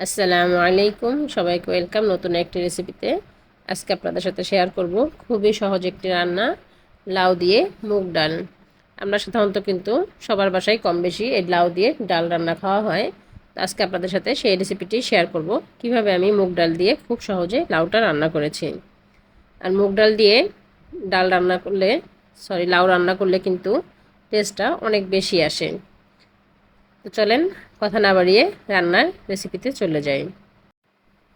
আসসালামু আলাইকুম। সবাইকে ওয়েলকাম নতুন একটি রেসিপিতে। আজকে আপনাদের সাথে শেয়ার করব খুবই সহজ একটি রান্না, লাউ দিয়ে মুগ ডাল। আমরা সাধারণত কিন্তু সবার বাসায় কম বেশি এই লাউ দিয়ে ডাল রান্না খাওয়া হয়। আজকে আপনাদের সাথে সেই রেসিপিটি শেয়ার করব, কীভাবে আমি মুগ ডাল দিয়ে খুব সহজে লাউটা রান্না করেছি। আর মুগ ডাল দিয়ে ডাল রান্না করলে সরি লাউ রান্না করলে কিন্তু টেস্টটা অনেক বেশি আসে। তো চলেন কথা না বাড়িয়ে রান্নার রেসিপিতে চলে যাই।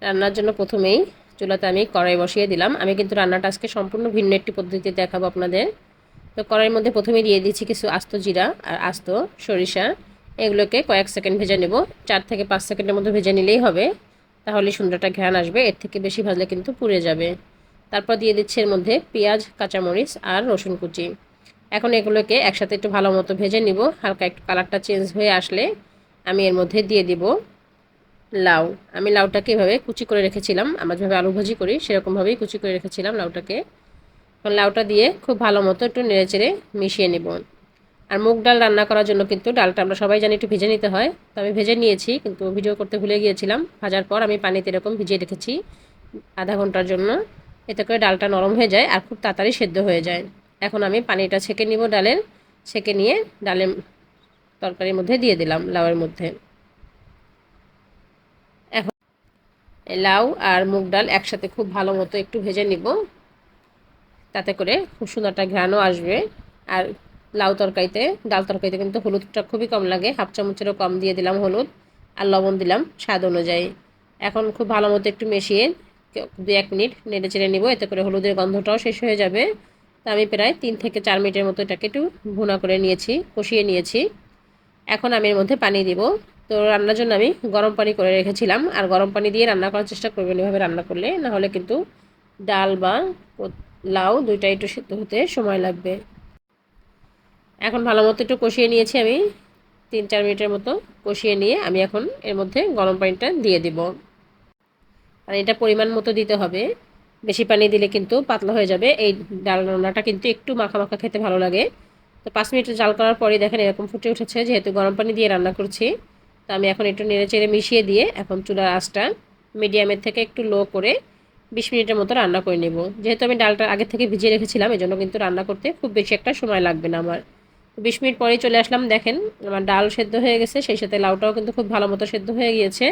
রান্নার জন্য প্রথমেই চুলাতে আমি কড়াই বসিয়ে দিলাম। আমি কিন্তু রান্নাটা আজকে সম্পূর্ণ ভিন্ন একটি পদ্ধতিতে দেখাবো আপনাদের। তো কড়াইয়ের মধ্যে প্রথমে দিয়ে দিচ্ছি কিছু আস্ত জিরা আর আস্ত সরিষা। এগুলোকে কয়েক সেকেন্ড ভেজে নেব। চার থেকে পাঁচ সেকেন্ডের মধ্যে ভেজে নিলেই হবে। তাহলে সুন্দরটা ঘ্রাণ আসবে। এর থেকে বেশি ভাজলে কিন্তু পুড়ে যাবে। তারপর দিয়ে দিচ্ছি এর মধ্যে পেঁয়াজ, কাঁচামরিচ আর রসুন কুচি। এখন এগুলোকে একসাথে একটু ভালো মতো ভেজে নিব। হালকা একটু কালারটা চেঞ্জ হয়ে আসলে আমি এর মধ্যে দিয়ে দিব লাউ। আমি লাউটাকে এভাবে কুচি করে রেখেছিলাম। আমরা যেভাবে আলু ভাজি করি, সেরকমভাবেই কুচি করে রেখেছিলাম লাউটাকে। এখন লাউটা দিয়ে খুব ভালো মতো একটু নেড়েচেড়ে মিশিয়ে নেব। আর মুগ ডাল রান্না করার জন্য কিন্তু ডালটা আমরা সবাই জানি একটু ভেজে নিতে হয়। তো আমি ভেজে নিয়েছি, কিন্তু ভিডিও করতে ভুলে গিয়েছিলাম। ভাজার পর আমি পানিতে এরকম ভিজিয়ে রেখেছি আধা ঘণ্টার জন্য। এতে করে ডালটা নরম হয়ে যায় আর খুব তাড়াতাড়ি সেদ্ধ হয়ে যায়। এখন আমি পানিটা ছেঁকে নিব ডালের, ছেঁকে নিয়ে ডালের তরকারির মধ্যে দিয়ে দিলাম লাউয়ের মধ্যে। এখন লাউ আর মুগ ডাল একসাথে খুব ভালো মতো একটু ভেজে নিব, তাতে করে খুব সুন্দর একটা ঘ্রাণও আসবে। আর লাউ তরকারিতে, ডাল তরকারিতে কিন্তু হলুদটা খুবই কম লাগে, হাফ চামচেরও কম দিয়ে দিলাম হলুদ আর লবণ দিলাম স্বাদ অনুযায়ী। এখন খুব ভালো মতো একটু মিশিয়ে দু এক মিনিট নেড়ে চেড়ে নিব, এতে করে হলুদের গন্ধটাও শেষ হয়ে যাবে। তা আমি প্রায় তিন থেকে চার মিনিটের মতো এটাকে একটু ভুনা করে নিয়েছি, কষিয়ে নিয়েছি। এখন আমি এর মধ্যে পানি দিব। তো রান্নার জন্য আমি গরম পানি করে রেখেছিলাম। আর গরম পানি দিয়ে রান্না করার চেষ্টা করবেন এভাবে রান্না করলে। না হলে কিন্তু ডাল বা লাউ দুইটা একটু সিদ্ধ হতে সময় লাগবে। এখন ভালো মতো একটু কষিয়ে নিয়েছি আমি। তিন চার মিনিটের মতো কষিয়ে নিয়ে আমি এখন এর মধ্যে গরম পানিটা দিয়ে দিব। আর এটা পরিমাণ মতো দিতে হবে। বেশি পানি দিলে কিন্তু পাতলা হয়ে যাবে। এই ডাল রান্নাটা কিন্তু একটু মাখা মাখা খেতে ভালো লাগে। তো পাঁচ মিনিট জাল করার পরে দেখেন এরকম ফুটে উঠেছে, যেহেতু গরম পানি দিয়ে রান্না করছি। তো আমি এখন একটু নেড়ে চেড়ে মিশিয়ে দিয়ে এখন চুলার আঁচটা মিডিয়ামের থেকে একটু লো করে বিশ মিনিটের মতো রান্না করে নেব। যেহেতু আমি ডালটা আগে থেকে ভিজিয়ে রেখেছিলাম এই জন্য কিন্তু রান্না করতে খুব বেশি একটা সময় লাগবে না আমার। বিশ মিনিট পরেই চলে আসলাম, দেখেন আমার ডাল সেদ্ধ হয়ে গেছে, সেই সাথে লাউটাও কিন্তু খুব ভালো মতো সেদ্ধ হয়ে গিয়েছে।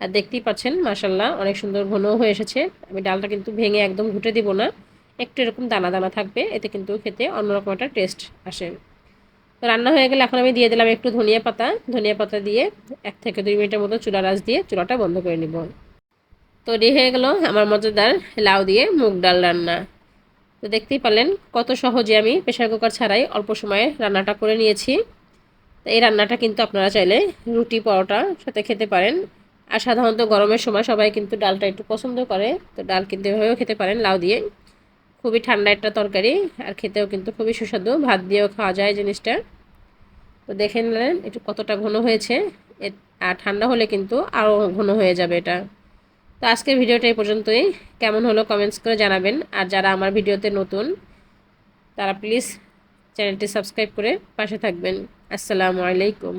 আর দেখতেই পাচ্ছেন মাসাল্লাহ অনেক সুন্দর ঘনও হয়ে এসেছে। আমি ডালটা কিন্তু ভেঙে একদম ঘুটে দিব না, একটু এরকম দানা দানা থাকবে, এতে কিন্তু খেতে অন্যরকম একটা টেস্ট আসে। তো রান্না হয়ে গেলে এখন আমি দিয়ে দিলাম একটু ধনিয়া পাতা। ধনিয়া পাতা দিয়ে এক থেকে দুই মিনিটের মতো চুলা রাস দিয়ে চুলাটা বন্ধ করে নিব। তৈরি হয়ে গেল আমার মজাদার লাউ দিয়ে মুগ ডাল রান্না। তো দেখতেই পারলেন কত সহজে আমি প্রেশার কুকার ছাড়াই অল্প সময়ে রান্নাটা করে নিয়েছি। এই রান্নাটা কিন্তু আপনারা চাইলে রুটি, পরোটা সাথে খেতে পারেন। আর সাধারণত গরমের সময় সবাই কিন্তু ডালটা একটু পছন্দ করে। তো ডাল কিন্তু এভাবেও খেতে পারেন, লাউ দিয়ে। খুবই ঠান্ডা একটা তরকারি আর খেতেও কিন্তু খুবই সুস্বাদু। ভাত দিয়েও খাওয়া যায় জিনিসটা। তো দেখে নিলেন একটু কতটা ঘন হয়েছে। আর ঠান্ডা হলে কিন্তু আরও ঘন হয়ে যাবে এটা। তো আজকের ভিডিওটা এই পর্যন্তই। কেমন হলো কমেন্টস করে জানাবেন। আর যারা আমার ভিডিওতে নতুন, তারা প্লিজ চ্যানেলটি সাবস্ক্রাইব করে পাশে থাকবেন। আসসালামু আলাইকুম।